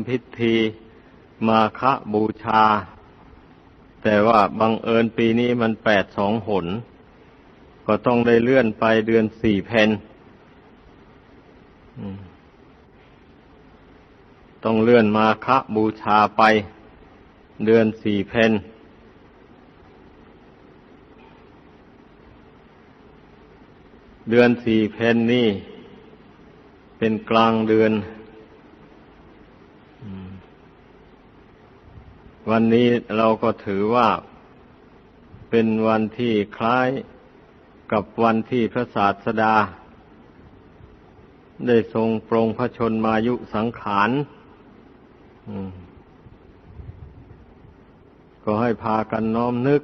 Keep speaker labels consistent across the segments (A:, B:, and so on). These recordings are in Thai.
A: ำพิธีมาฆบูชา แต่ว่าบังเอิญปีนี้มันแปดสองหน ก็ต้องได้เลื่อนไปเดือนสี่เพนต้องเลื่อนมาฆบูชาไป เดือนสี่เพนเดือนสี่เพนนี่ เป็นกลางเดือน วันนี้เราก็ถือว่า เป็นวันที่คล้ายกับวันที่พระศาสดา ได้ทรงปรงพระชนมายุสังขารก็ให้พากันน้อมนึก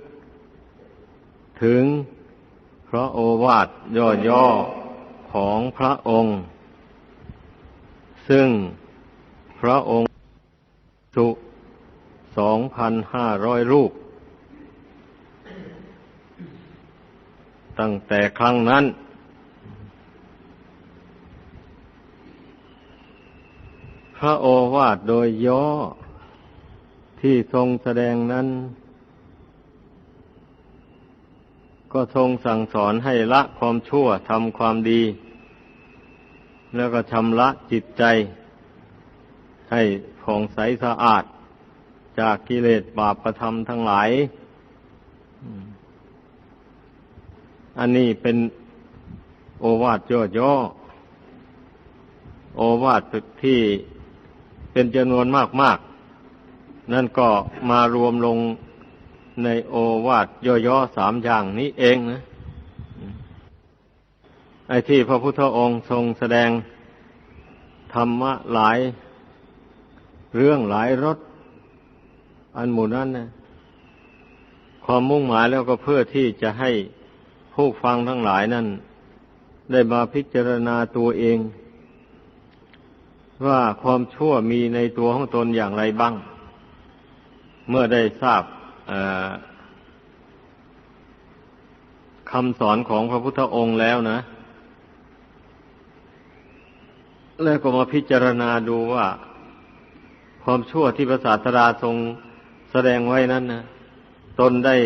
A: ถึงพระโอวาทย่อๆของพระองค์ ซึ่งพระองค์สุ สองพันห้าร้อยรูป ตั้งแต่ครั้งนั้น พระโอวาทโดยย่อที่ทรงแสดงนั้น ก็ทรงสั่งสอนให้ละความชั่วทำความดี แล้วก็ชำระจิตใจให้ผ่องใสสะอาด จากกิเลสบาปประทำทั้งหลาย อันนี้เป็นโอวาทย่อๆ โอวาทที่เป็นจำนวนมากๆ นั่นก็มารวมลงในโอวาทย่อๆสามอย่างนี้เองนะไอ้ที่พระพุทธองค์ทรงแสดงธรรมะหลาย เรื่องหลายรส อันหมู่นั้นนะความมุ่งหมายแล้วก็เพื่อที่จะให้ผู้ฟังทั้งหลายนั้น ได้มาพิจารณาตัวเอง ว่าความชั่วมีในตัวของตนอย่างไรบ้าง เมื่อได้ทราบคำสอนของพระพุทธองค์แล้วนะ แล้วก็มาพิจารณาดูว่า ความชั่วที่พระศาสดาทรง สดงไว้นั้นนะตนได้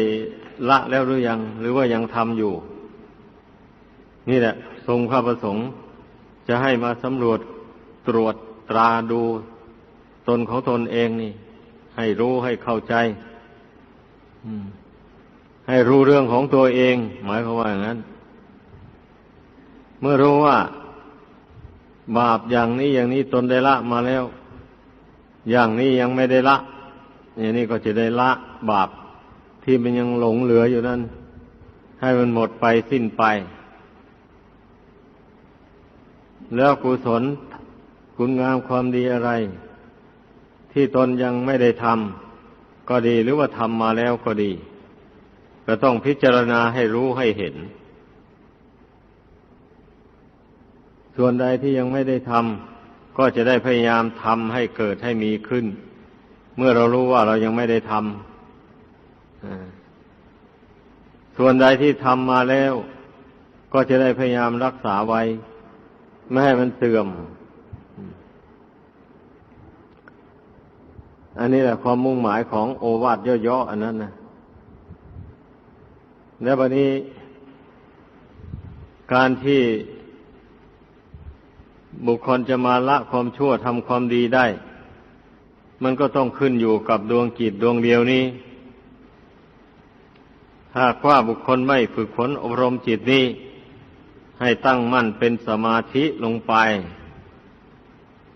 A: ละแล้วหรือยัง หรือว่ายังทำอยู่ นี่แหละ ทรงพระประสงค์ จะให้มาสำรวจตรวจตราดูตนของตนเองนี่ ให้รู้ให้เข้าใจให้รู้เรื่องของตัวเอง หมายความว่าอย่างนั้น เมื่อรู้ว่า บาปอย่างนี้อย่างนี้ตนได้ละมาแล้ว อย่างนี้ยังไม่ได้ละ อย่างนี้ก็จะได้ละบาปที่มันยังหลงเหลืออยู่นั้นให้มันหมดไปสิ้นไป แล้วกุศลคุณงามความดีอะไร ที่ตนยังไม่ได้ทำก็ดีหรือว่าทำมาแล้วก็ดี ก็ต้องพิจารณาให้รู้ให้เห็น ส่วนใดที่ยังไม่ได้ทำก็จะได้พยายามทำให้เกิดให้มีขึ้น มื่อเรารู้ว่าเรายังไม่ได้ทำส่วนใดที่ทำมาแล้ว ก็จะได้พยายามรักษาไว้ ไม่ให้มันเสื่อม อันนี้แหละความมุ่งหมายของโอวาทย่อๆอันนั้นนะและวันนี้ การที่บุคคลจะมาละความชั่วทำความดีได้ มันก็ต้องขึ้นอยู่กับดวงจิตดวงเดียวนี้ หากว่าบุคคลไม่ฝึกฝนอบรมจิตนี้ ให้ตั้งมั่นเป็นสมาธิลงไป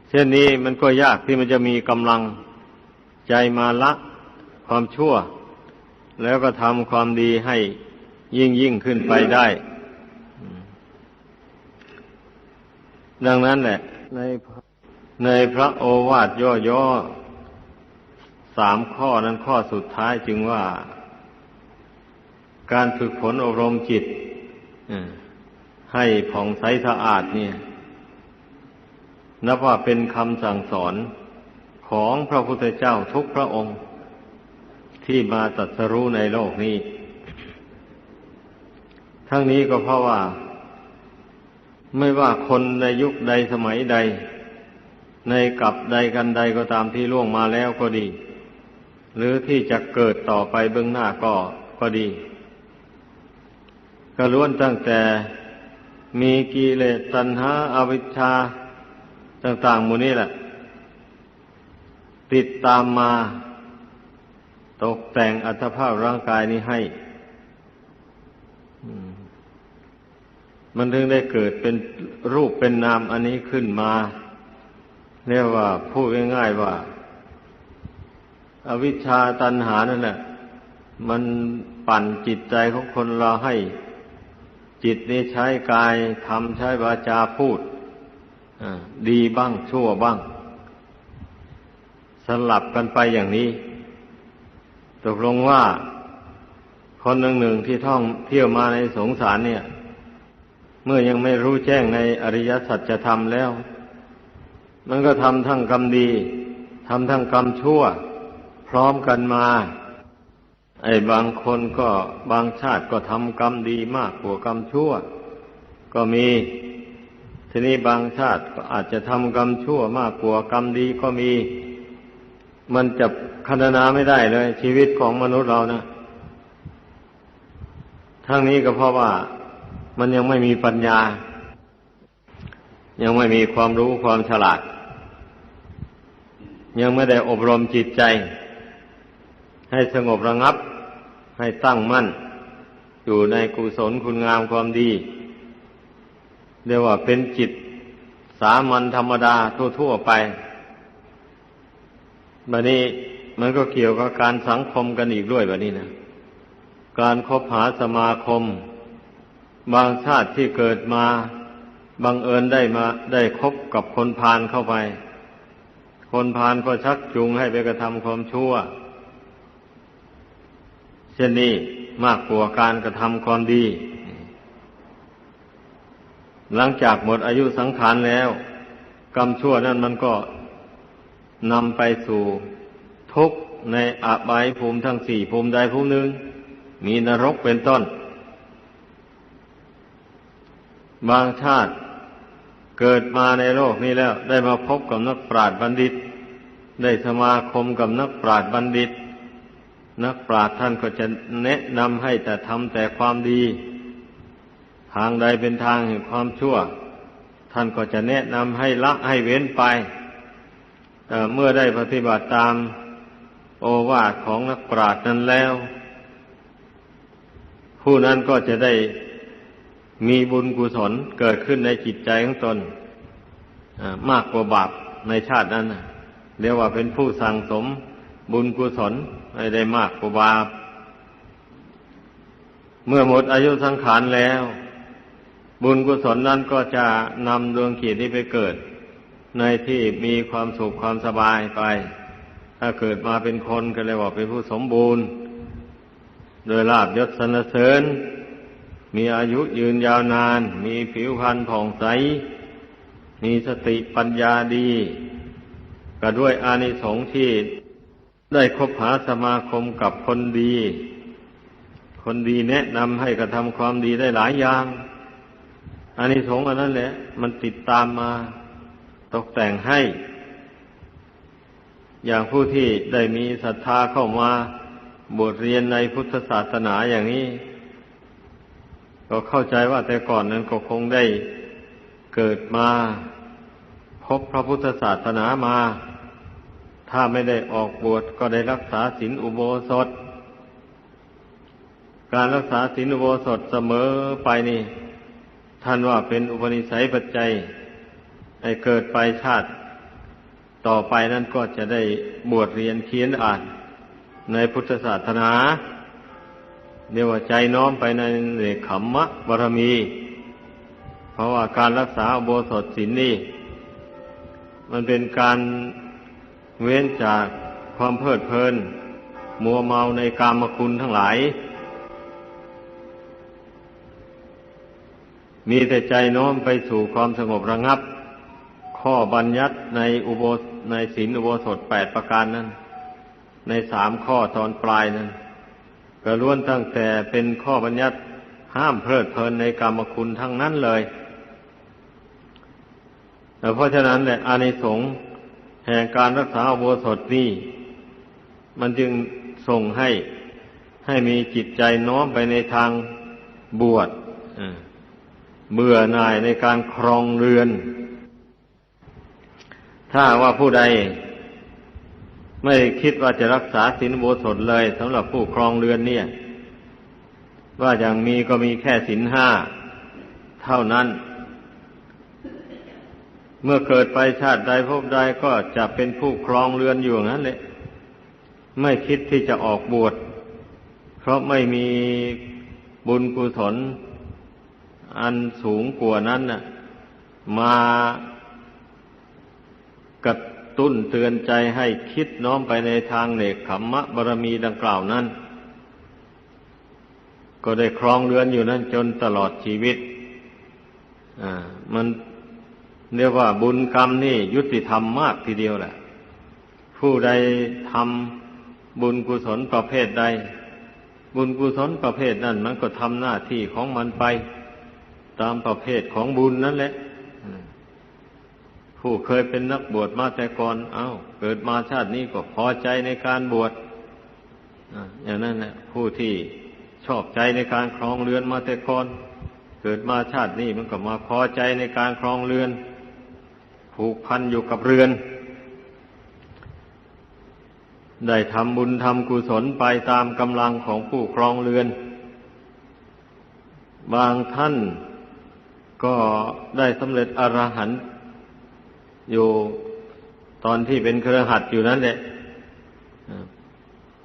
A: เช่นนี้มันก็ยากที่มันจะมีกำลังใจมาละความชั่ว แล้วก็ทำความดีให้ยิ่งยิ่งขึ้นไปได้ ดังนั้นแหละในในพระโอวาทย่อๆ สามข้อนั้นข้อสุดท้ายจึงว่า การฝึกฝนอบรมจิตให้ผ่องใสสะอาดเนี่ย นับว่าเป็นคำสั่งสอนของพระพุทธเจ้าทุกพระองค์ ที่มาตรัสรู้ในโลกนี้ ทั้งนี้ก็เพราะว่า ไม่ว่าคนในยุคใดสมัยใด ในกับใดกันใดก็ตามที่ล่วงมาแล้วก็ดี หรือที่จะเกิดต่อไปเบื้องหน้าก็ก็ดี ก็ล้วนตั้งแต่มีกิเลสตัณหาอาวิชชาต่าง ๆ หมู่นี้แหละ ติดตามมา ตกแต่งอัตภาพร่างกายนี้ให้มันถึงได้เกิดเป็นรูปเป็นนามอันนี้ขึ้นมา เรียกว่าพูดง่ายๆว่า อวิชชาตันหานั่นแหละมันปั่นจิตใจของคนเราให้ จิตนี้ใช้กายทำใช้วาจาพูดดีบ้างชั่วบ้าง สลับกันไปอย่างนี้ ตกลงว่า คนหนึ่งหนึ่งที่ท่องเที่ยวมาในสงสารเนี่ย เมื่อยังไม่รู้แจ้งในอริยสัจธรรมแล้ว มันก็ทำทั้งกรรมดีทำทั้งกรรมชั่ว ร้อมกันมา ไอ้บางคนก็บางชาติก็ทำกรรมดีมากกว่ากรรมชั่ว ก็มี ทีนี้บางชาติก็อาจจะทำกรรมชั่วมากกว่ากรรมดีก็มี มันจะคันนาไม่ได้เลย ชีวิตของมนุษย์เรานะทั้งนี้ก็เพราะว่ามันยังไม่มีปัญญา ยังไม่มีความรู้ความฉลาด ยังไม่ได้อบรมจิตใจ ให้สงบระงับ ให้ตั้งมั่น อยู่ในกุศลคุณงามความดี เรียกว่าเป็นจิตสามัญธรรมดาทั่วๆไปบัดนี้มันก็เกี่ยวกับการสังคมกันอีกด้วยแบบนี้นะ การคบหาสมาคม บางชาติที่เกิดมาบังเอิญได้มาได้คบกับคนพาลเข้าไป คนพาลก็ชักจูงให้ไปกระทำความชั่ว เช่นนี้มากกว่าการกระทำความดี หลังจากหมดอายุสังขารแล้ว กรรมชั่วนั้นมันก็นำไปสู่ทุกข์ในอาบายภูมิทั้งสี่ภูมิใดภูมิหนึ่ง มีนรกเป็นต้น บางชาติเกิดมาในโลกนี้แล้ว ได้มาพบกับนักปราชญ์บัณฑิต ได้สมาคมกับนักปราชญ์บัณฑิต นักปราชญ์ท่านก็จะแนะนำให้แต่ทำแต่ความดี ทางใดเป็นทางแห่งความชั่ว ท่านก็จะแนะนำให้ละให้เว้นไปเเมื่อได้ปฏิบัติตามโอวาทของนักปราชญ์นั้นแล้ว ผู้นั้นก็จะได้มีบุญกุศลเกิดขึ้นในจิตใจของตนมากกว่าบาปในชาตินั้นเรียกว่าเป็นผู้สั่งสม บุญกุศลให้ได้มากกว่าบาป เมื่อหมดอายุสังขารแล้ว บุญกุศลนั้นก็จะนำดวงขีดนี้ไปเกิด ในที่มีความสุขความสบายไป ถ้าเกิดมาเป็นคนก็เลยว่าเป็นผู้สมบูรณ์ โดยลาบยศสรรเสริญ มีอายุยืนยาวนาน มีผิวพรรณผ่องใส มีสติปัญญาดี ก็ด้วยอานิสงส์ที่ ได้คบหาสมาคมกับคนดี คนดีแนะนำให้กระทำความดีได้หลายอย่างอันนี้สงอันนั้นแหละ มันติดตามมาตกแต่งให้ อย่างผู้ที่ได้มีศรัทธาเข้ามาบวชเรียนในพุทธศาสนาอย่างนี้ ก็เข้าใจว่าแต่ก่อนนั้นก็คงได้เกิดมา พบพระพุทธศาสนามา ถ้าไม่ได้ออกบวชก็ได้รักษาศีลอุโบสถ การรักษาศีลอุโบสถเสมอไปนี่ ท่านว่าเป็นอุปนิสัยปัจจัยให้เกิดไปชาติ ต่อไปนั้นก็จะได้บวชเรียนเขียนอ่าน ในพุทธศาสนาเรียกว่าใจน้อมไปในเนขมมะบารมี เพราะว่าการรักษาอุโบสถศีลนี่ มันเป็นการ เว้นจากความเพลิดเพลิน มัวเมาในกามคุณทั้งหลาย มีแต่ใจน้อมไปสู่ความสงบระงับ ข้อบัญญัติในอุโบในศีลอุโบสถแปดประการนั้น ในสามข้อตอนปลายนั้นก็ล้วนตั้งแต่เป็นข้อบัญญัติห้ามเพลิดเพลินในกรรมคุณทั้งนั้นเลยแต่เพราะฉะนั้นแหละอานิสงส์ แห่งการรักษาอุโบสถนี่มันจึงส่งให้ให้มีจิตใจน้อมไปในทางบวชเบื่อหน่ายในการครองเรือน ถ้าว่าผู้ใด ไม่คิดว่าจะรักษาศีลโบสถเลยสำหรับผู้ครองเรือนเนี่ย ว่าอย่างมีก็มีแค่ศีลห้าเท่านั้น เมื่อเกิดไปชาติใดพบใดก็จะเป็นผู้ครองเรือนอยู่งั้นเลยไม่คิดที่จะออกบวช เพราะไม่มีบุญกุศล อันสูงกว่านั้นน่ะ มากระตุ้นเตือนใจให้คิดน้อมไปในทางเนกขมมะบารมีดังกล่าวนั้น ก็ได้ครองเรือนอยู่นั้นจนตลอดชีวิต อ่า มัน เรียกว่าบุญกรรมนี่ยุติธรรมมากทีเดียวแหละ ผู้ใดทำบุญกุศลประเภทใด บุญกุศลประเภทนั้น มันก็ทำหน้าที่ของมันไป ตามประเภทของบุญนั่นแหละ ผู้เคยเป็นนักบวชมาแต่ก่อนเอา้า เกิดมาชาตินี้ก็พอใจในการบวชอย่างนั้นแหละผู้ที่ชอบใจในการครองเรือนมาแต่ก่อนเกิดมาชาตินี้มันก็มาพอใจในการครองเรือน ผูกพันอยู่กับเรือน ได้ทำบุญทำกุศลไปตามกำลังของผู้ครองเรือน บางท่านก็ได้สำเร็จอรหันต์อยู่ตอนที่เป็นเครือขัดอยู่นั้นแหละ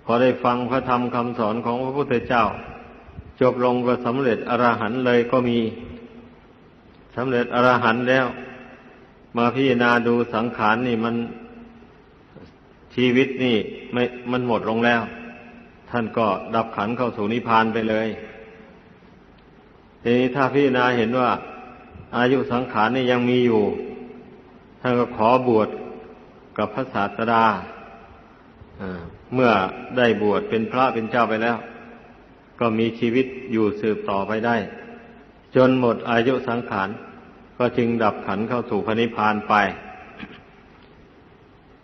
A: พอได้ฟังพระธรรมคำสอนของพระพุทธเจ้า จบลงก็สำเร็จอรหันต์เลยก็มีสำเร็จอรหันต์แล้ว มาพิจารณาดูสังขารนนี่มันชีวิตนี่ไม่มันหมดลงแล้ว ท่านก็ดับขันเข้าสู่นิพพานไปเลยทีนี้ถ้าพิจารณาเห็นว่า อายุสังขารนี่ยังมีอยู่ ท่านก็ขอบวชกับพระศาสดาเมื่อได้บวชเป็นพระเป็นเจ้าไปแล้ว ก็มีชีวิตอยู่สืบต่อไปได้ จนหมดอายุสังขาร ก็จึงดับขันเข้าสู่พระนิพพานไป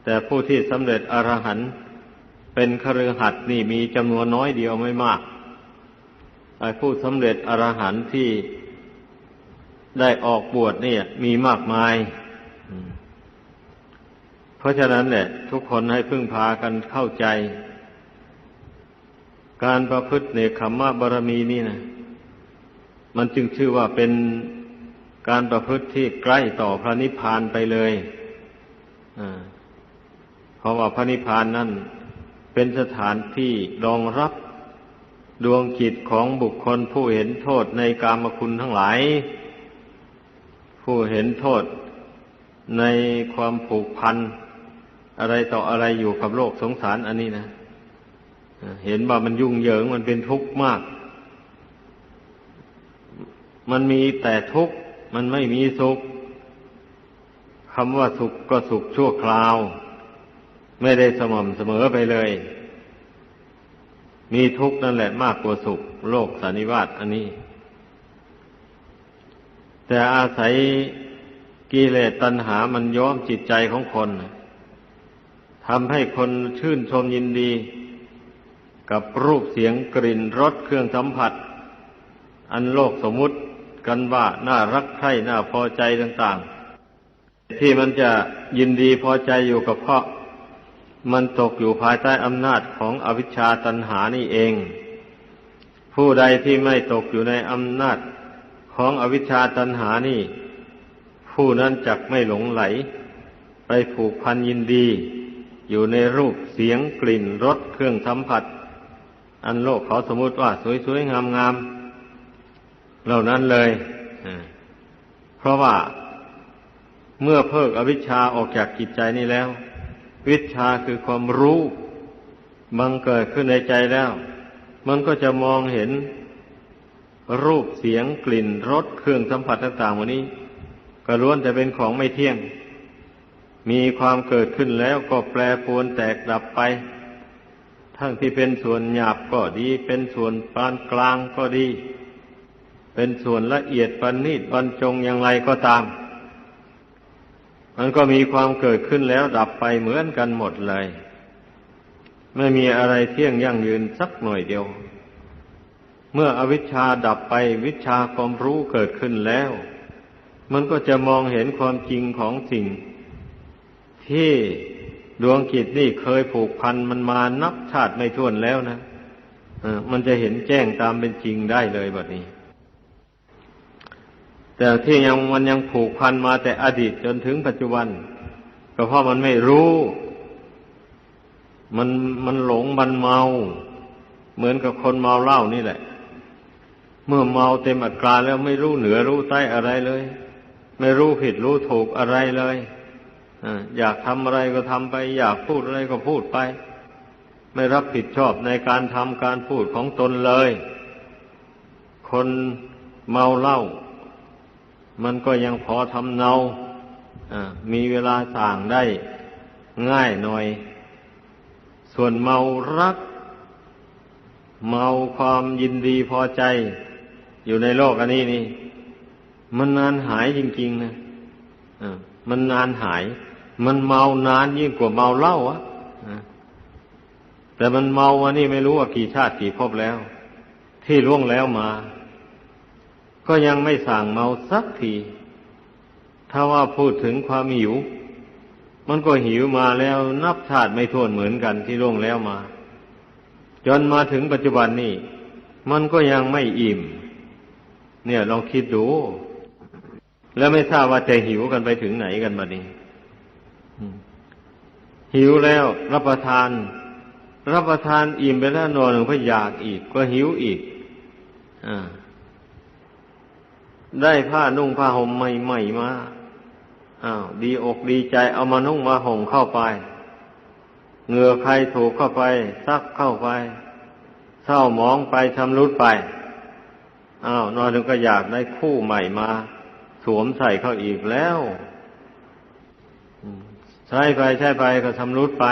A: แต่ผู้ที่สำเร็จอรหันต์เป็นคฤหัสถ์นี่มีจำนวนน้อยเดียวไม่มากไอ้ผู้สำเร็จอรหันต์ที่ได้ออกบวชเนี่ยมีมากมาย เพราะฉะนั้นเนี่ยทุกคนให้พึ่งพากันเข้าใจ การประพฤติเนคขมมะบารมีนี่นะมันจึงชื่อว่าเป็น การประพฤติที่ใกล้ต่อพระนิพพานไปเลยเพราะว่าพระนิพพานนั่นเป็นสถานที่รองรับดวงจิตของบุคคลผู้เห็นโทษในกามคุณทั้งหลาย ผู้เห็นโทษในความผูกพัน อะไรต่ออะไรอยู่กับโลกสงสารอันนี้นะ เห็นว่ามันยุ่งเหยิงมันเป็นทุกข์มาก มันมีแต่ทุกข์ มันไม่มีสุขคำว่าสุขก็สุขชั่วคราว ไม่ได้สม่ำเสมอไปเลย มีทุกข์นั่นแหละมากกว่าสุข โลกสันนิวาตอันนี้ แต่อาศัยกิเลสตัณหามันย้อมจิตใจของคนทำให้คนชื่นชมยินดี กับรูปเสียงกลิ่นรสเครื่องสัมผัส อันโลกสมมุติ กันว่าน่ารักใคร่น่าพอใจต่างๆ ที่มันจะยินดีพอใจอยู่กับเพราะ มันตกอยู่ภายใต้อำนาจของอวิชชาตัณหานี่เอง ผู้ใดที่ไม่ตกอยู่ในอำนาจของอวิชชาตันหานี่ ผู้นั้นจักไม่หลงไหล ไปผูกพันยินดี อยู่ในรูปเสียงกลิ่นรสเครื่องสัมผัส อันโลกเขาสมมติว่าสวยๆงามๆ เหล่านั้นเลย เพราะว่าเมื่อเพิกอวิชชาออกจากจิตใจนี้แล้ว วิชาคือความรู้บังเกิดขึ้นในใจแล้ว มันก็จะมองเห็นรูปเสียงกลิ่นรสเครื่องสัมผัสต่างๆวันนี้ ก็ล้วนแต่เป็นของไม่เที่ยง มีความเกิดขึ้นแล้วก็แปรปรวนแตกดับไป ทั้งที่เป็นส่วนหยาบก็ดี เป็นส่วนปานกลางก็ดี เป็นส่วนละเอียดปานนีตบรรจงอย่างไรก็ตาม มันก็มีความเกิดขึ้นแล้วดับไปเหมือนกันหมดเลย ไม่มีอะไรเที่ยงยั่งยืนสักหน่อยเดียว เมื่ออวิชชาดับไปวิชาความรู้เกิดขึ้นแล้ว มันก็จะมองเห็นความจริงของสิ่ง ที่ดวงกิจนี่เคยผูกพันมันมานับชาติไม่ถ้วนแล้วนะมันจะเห็นแจ้งตามเป็นจริงได้เลยแบบนี้ แต่ที่ยังมันยังผูกพันมาแต่อดีตจนถึงปัจจุบัน ก็เพราะมันไม่รู้ มันมันหลงมันเมา เหมือนกับคนเมาเหล้านี่แหละ เมื่อเมาเต็มอัตราแล้วไม่รู้เหนือรู้ใต้อะไรเลย ไม่รู้ผิดรู้ถูกอะไรเลยอยากทำอะไรก็ทำไป อยากพูดอะไรก็พูดไป ไม่รับผิดชอบในการทำการพูดของตนเลย คนเมาเหล้า มันก็ยังพอทำเนามีเวลาสั่งได้ง่ายหน่อย ส่วนเมารัก เมาความยินดีพอใจ อยู่ในโลกอันนี้นี่ มันนานหายจริงๆนะมันนานหาย มันเมานานยิ่งกว่าเมาเหล้าอะแต่มันเมาวันนี้ไม่รู้ว่ากี่ชาติกี่ภพแล้ว ที่ล่วงแล้วมา ก็ยังไม่สั่งเมาสักที ถ้าว่าพูดถึงความหิว มันก็หิวมาแล้วนับชาติไม่ท้วนเหมือนกันที่ล่วงแล้วมา จนมาถึงปัจจุบันนี้ มันก็ยังไม่อิ่ม เนี่ยลองคิดดู แล้วไม่ทราบว่าจะหิวกันไปถึงไหนกันบัดนี้หิวแล้วรับประทาน รับประทานอิ่มไปแล้วนอนหนึ่งก็อยากอีก ก็หิวอีก อ่า ได้ผ้านุ่งผ้าห่มใหม่ๆมาอ้าวดีอกดีใจเอามานุ่งมาห่มเข้าไปเหงื่อใครถูกเข้าไป ซักเข้าไปเศร้ามองไปชำรุดไปอ้าวนอนนึงก็อยากได้คู่ใหม่มา สวมใส่เข้าอีกแล้วใช้ไปใช้ไปก็ชำรุดไป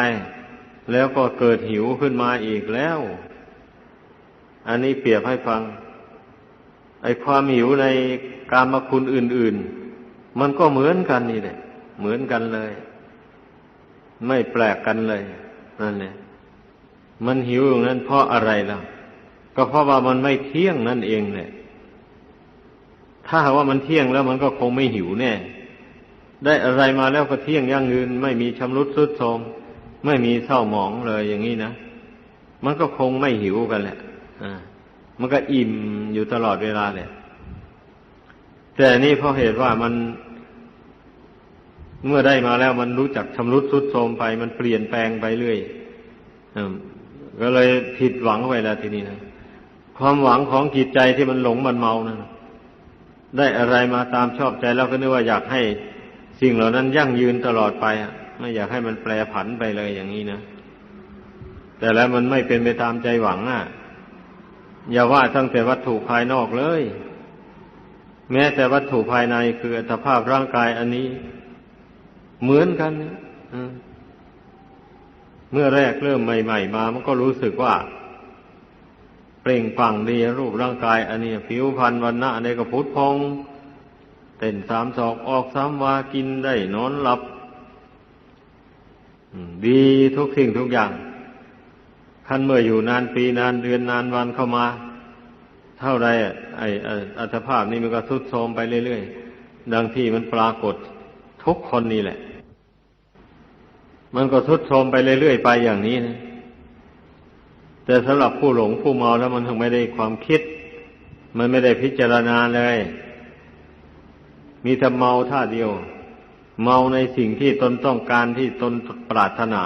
A: แล้วก็เกิดหิวขึ้นมาอีกแล้ว อันนี้เปรียบให้ฟัง ไอ้ความหิวใน การมคุณอื่น ๆ มันก็เหมือนกันนี่แหละเหมือนกันเลย ไม่แปลกกันเลยนั่นแหละมันหิวอย่างนั้นเพราะอะไรล่ะ ก็เพราะว่ามันไม่เที่ยงนั่นเองแหละถ้าหากว่ามันเที่ยงแล้วมันก็คงไม่หิวแน่ ได้อะไรมาแล้วก็เที่ยงยั่งยืน ไม่มีชำรุดทรุดโทรมไม่มีเศร้าหมองเลยอย่างนี้นะ มันก็คงไม่หิวกันแหละ อ่า มันก็อิ่มอยู่ตลอดเวลาเลย แต่นี่เพราะเหตุว่ามันเมื่อได้มาแล้วมันรู้จักชำรุดสุดโทรมไปมันเปลี่ยนแปลงไปเรื่อยก็เลยผิดหวังไปแล้วทีนี้นะความหวังของจิตใจที่มันหลงมันเมานะได้อะไรมาตามชอบใจแล้วก็นึกว่าอยากให้สิ่งเหล่านั้นยั่งยืนตลอดไปไม่อยากให้มันแปรผันไปเลยอย่างนี้นะแต่แล้วมันไม่เป็นไปตามใจหวังอะ อย่าว่าทั้งแต่วัตถุภายนอกเลย แม้แต่วัตถุภายในคืออัตภาพร่างกายอันนี้ เหมือนกันนะเมื่อแรกเริ่มใหม่ ๆ มา มันก็รู้สึกว่า เปล่งปังดีรูปร่างกาย อันนี้ผิวพรรณวันณะในกระพุทธพองเต้นสามศอกออกสามวากินได้นอนหลับดีทุกสิ่งทุกอย่างขั้นเมื่ออยู่นานปีนานเดือนนานวันเข้ามา เท่าไร ไอ้อัตภาพนี้มันก็ทุดโทรมไปเรื่อยๆดังที่มันปรากฏทุกคนนี่แหละ มันก็ทุดโทรมไปเรื่อยๆไปอย่างนี้นะแต่สำหรับผู้หลงผู้เมาแล้วมันถึงไม่ได้ความคิด มันไม่ได้พิจารณาเลย มีแต่เมาท่าเดียว เมาในสิ่งที่ตนต้องการที่ตนปรารถนา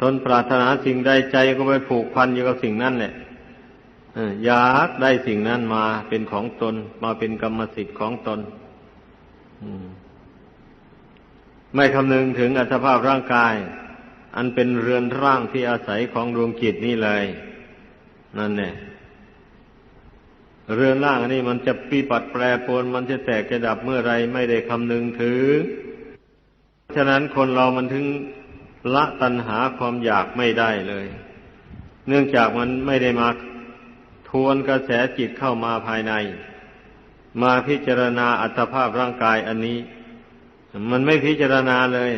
A: ตนปรารถนาสิ่งใดใจก็ไปผูกพันอยู่กับสิ่งนั้นแหละ อยากได้สิ่งนั้นมาเป็นของตน มาเป็นกรรมสิทธิ์ของตนไม่คำนึงถึงอัตภาพร่างกาย อันเป็นเรือนร่างที่อาศัยของดวงจิตนี่เลย นั่นเนี่ยเรือนร่างอันนี้มันจะปีปัดแปรปวนมันจะแตกจะดับเมื่อไรไม่ได้คำนึงถึงฉะนั้นคนเรามันถึงละตัณหาความอยากไม่ได้เลย เนื่องจากมันไม่ได้มา ทวนกระแสจิตเข้ามาภายใน มาพิจารณาอัตภาพร่างกายอันนี้ มันไม่พิจารณาเลย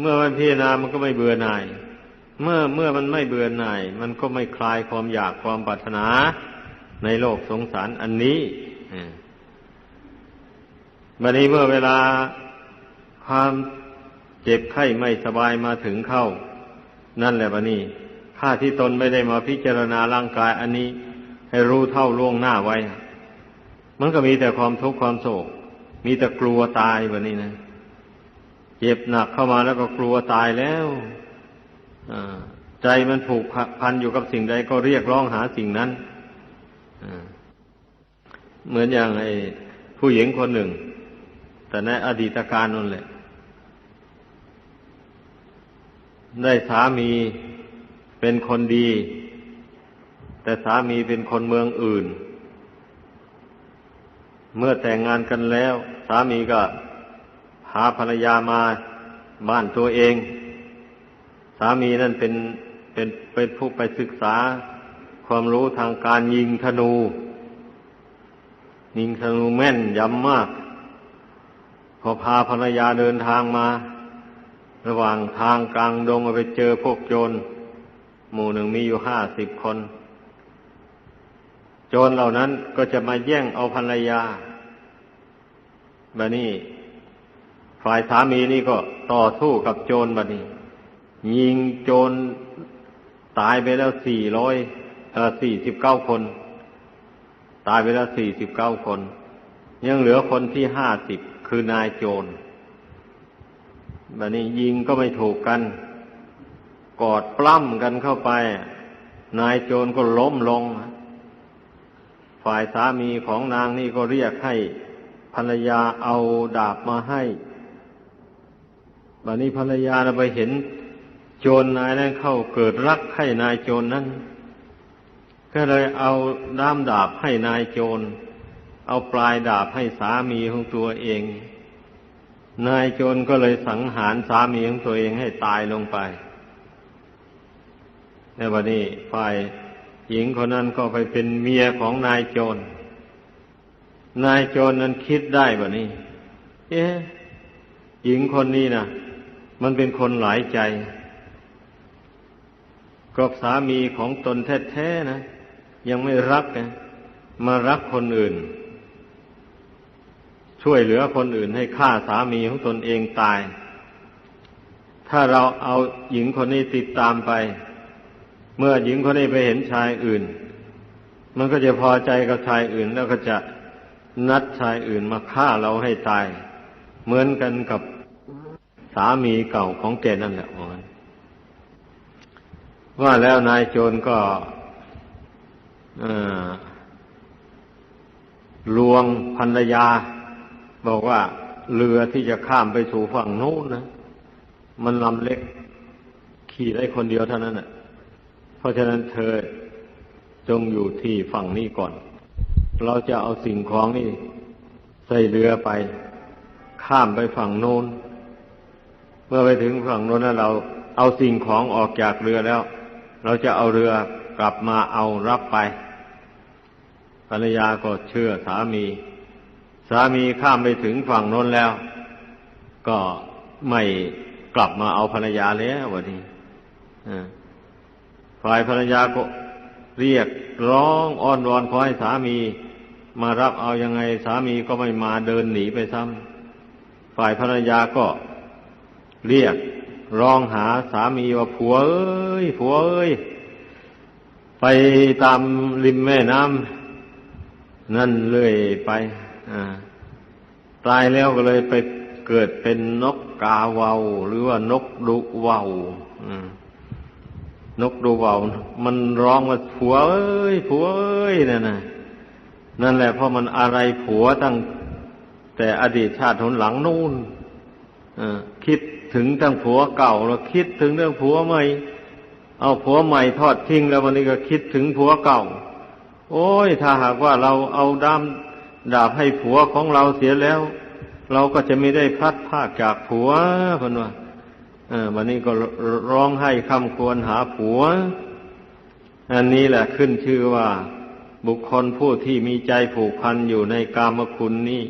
A: เมื่อมันพิจารณามันก็ไม่เบื่อหน่าย เมื่อเมื่อมันไม่เบื่อหน่าย มันก็ไม่คลายความอยากความปรารถนาในโลกสงสารอันนี้บัดนี้เมื่อเวลาความเจ็บไข้ไม่สบายมาถึงเข้า นั่นแหละบัดนี้ ข้าที่ตนไม่ได้มาพิจารณาร่างกายอันนี้ ให้รู้เท่าล่วงหน้าไว้ มันก็มีแต่ความทุกข์ความโศก มีแต่กลัวตายแบบนี้นะ เจ็บหนักเข้ามาแล้วก็กลัวตายแล้วใจมันผูกพันอยู่กับสิ่งใดก็เรียกร้องหาสิ่งนั้นเหมือนอย่างไอ้ผู้หญิงคนหนึ่ง แต่ในอดีตการนั่นแหละ ได้สามี เป็นคนดี แต่สามีเป็นคนเมืองอื่น เมื่อแต่งงานกันแล้ว สามีก็พาภรรยามาบ้านตัวเอง สามีนั่นเป็นเป็นเป็นผู้ไปศึกษาความรู้ทางการยิงธนู ยิงธนูแม่นยำมาก พอพาภรรยาเดินทางมา ระหว่างทางกลางดงไปเจอพวกโจร หมู่หนึ่งมีอยู่ห้าสิบคน โจรเหล่านั้นก็จะมาแย่งเอาภรรยาแบบนี้ฝ่ายสามีนี่ก็ต่อสู้กับโจรแบบนี้ยิงโจรตายไปแล้วสี่ร้อยเออสี่สิบเก้าคน ตายไปแล้วสี่สิบเก้าคน ยังเหลือคนที่ห้าสิบคือนายโจรแบบนี้ยิงก็ไม่ถูกกัน กอดปล้ำกันเข้าไป นายโจรก็ล้มลง ฝ่ายสามีของนางนี่ก็เรียกให้ภรรยาเอาดาบมาให้บัดนี้ภรรยาไปเห็น โจรนายนั้นเข้าเกิดรักให้นายโจรนนั้น ก็เลยเอาด้ามดาบให้นายโจร เอาปลายดาบให้สามีของตัวเอง นายโจรก็เลยสังหารสามีของตัวเองให้ตายลงไป ในวันนี้ฝ่ายหญิงคนนั้นก็ไปเป็นเมียของนายโจร นายโจรนั้นคิดได้แบบนี้ เอ๊ะหญิงคนนี้นะมันเป็นคนหลายใจกับสามีของตนแท้ๆนะ ยังไม่รักนะมารักคนอื่น ช่วยเหลือคนอื่นให้ฆ่าสามีของตนเองตาย ถ้าเราเอาหญิงคนนี้ติดตามไป เมื่อหญิงคนนี้ไปเห็นชายอื่น มันก็จะพอใจกับชายอื่น แล้วก็จะนัดชายอื่นมาฆ่าเราให้ตาย เหมือนกันกับสามีเก่าของแกนั่นแหละว่าแล้วนายโจรก็ลวงภรรยา บอกว่าเรือที่จะข้ามไปสู่ฝั่งโน้นนะ มันลำเล็ก ขี่ได้คนเดียวเท่านั้นน่ะ เพราะฉะนั้นเธอจงอยู่ที่ฝั่งนี้ก่อน เราจะเอาสิ่งของนี่ใส่เรือไป ข้ามไปฝั่งโน้น เมื่อไปถึงฝั่งโน้นแล้วเราเอาสิ่งของออกจากเรือแล้ว เราจะเอาเรือกลับมาเอารับไป ภรรยาก็เชื่อสามี สามีข้ามไปถึงฝั่งโน้นแล้ว ก็ไม่กลับมาเอาภรรยาแล้ววันนี้ ฝ่ายภรรยาก็เรียกร้องอ้อนวอนขอให้สามี มารับเอายังไงสามีก็ไม่มาเดินหนีไปซ้ำฝ่ายภรรยาก็เรียกร้องหาสามีว่าผัวเอ้ยผัวเอ้ยไปตามริมแม่น้ำนั่นเลยไปตายแล้วก็เลยไปเกิดเป็นนกกาเวาหรือว่านกดุเวา นกดูเบามันร้องว่าผัวเอ้ยผัวเอ้ยนั่นนะนั่นแหละเพราะมันอะไรผัวตั้งแต่อดีตชาติหนหลังนู่นคิดถึงทั้งผัวเก่าแล้วคิดถึงเรื่องผัวใหม่ เอาผัวใหม่ทอดทิ้งแล้ววันนี้ก็คิดถึงผัวเก่า โอ้ย ถ้าหากว่าเราเอาด้ามดาบให้ผัวของเราเสียแล้ว เราก็จะไม่ได้พัดภาคจากผัวพนว่า วันนี้ก็ร้องให้คำควรหาผัว อันนี้แหละขึ้นชื่อว่า บุคคลผู้ที่มีใจผูกพันอยู่ในกามคุณนี้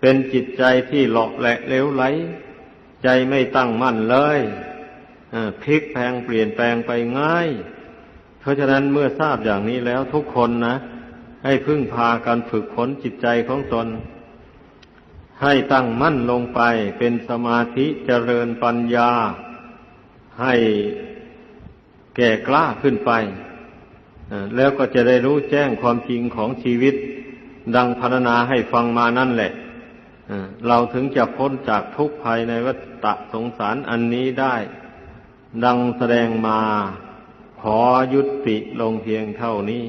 A: เป็นจิตใจที่หลอกแหละเลวไหล ใจไม่ตั้งมั่นเลยพลิกแพงเปลี่ยนแปลงไปง่าย เพราะฉะนั้นเมื่อทราบอย่างนี้แล้วทุกคนนะ ให้พึ่งพากันฝึกฝนจิตใจของตน ให้ตั้งมั่นลงไปเป็นสมาธิเจริญปัญญา ให้แก่กล้าขึ้นไป แล้วก็จะได้รู้แจ้งความจริงของชีวิต ดังพรรณนาให้ฟังมานั่นแหละเราถึงจะพ้นจากทุกข์ภัยในวัฏสงสารอันนี้ได้ ดังแสดงมาขอยุติลงเพียงเท่านี้